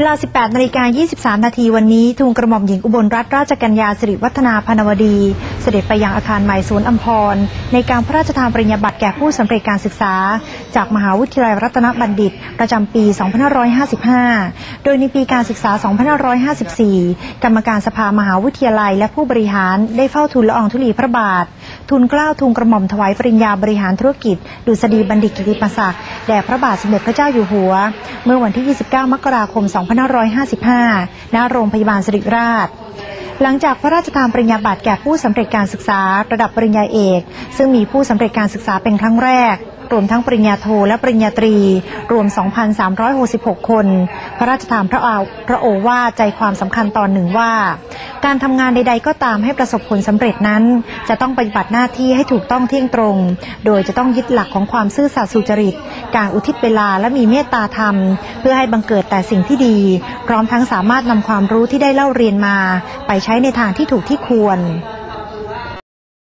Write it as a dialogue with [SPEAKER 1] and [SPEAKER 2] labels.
[SPEAKER 1] เวลา 18นาฬิกา23 นาทีวันนี้ทูลกระหม่อมหญิงอุบลรัตนราชกัญญาสิริวัฒนาพนวดี สด็จไปยังอาคารใหม่สวนย์อัมพร ในการพระราชทานปริญญาบัตรแก่ผู้สำเร็จการศึกษา จากมหาวิทยาลัยรัตนบัณฑิต ประจำปี 2555 โดยในปีการศึกษา 2554 กรรมการสภามหาวิทยาลัยและผู้บริหารได้เฝ้าทูลละอองธุลีพระบาททูลกล้าวทูลกระหม่อมถวายปริญญาบริหารธุรกิจ ดุษฎีบัณฑิตกิติมศักดิ์แด่พระบาทสมเด็จพระเจ้าอยู่หัว เมื่อวันที่ 29 มกราคม 2555 ณ โรงพยาบาลสิริราช หลังจากพระราชทานปริญญาบัตรแก่ผู้สำเร็จการศึกษาระดับปริญญาเอก ซึ่งมีผู้สำเร็จการศึกษาเป็นครั้งแรก รวมทั้งปริญญาโทและปริญญาตรี รวม 2,366 คน พระราชทานพระอาพระโอวาใจความสำคัญตอนหนึ่งว่า การทำงานใด ๆ ก็ตามให้ประสบผลสำเร็จนั้น จะต้องปฏิบัติหน้าที่ให้ถูกต้องเที่ยงตรง โดยจะต้องยึดหลักของความซื่อสัตย์สุจริต การอุทิศเวลาและมีเมตตาธรรม เพื่อให้บังเกิดแต่สิ่งที่ดี พร้อมทั้งสามารถนำความรู้ที่ได้เล่าเรียนมา ไปใช้ในทางที่ถูกที่ควร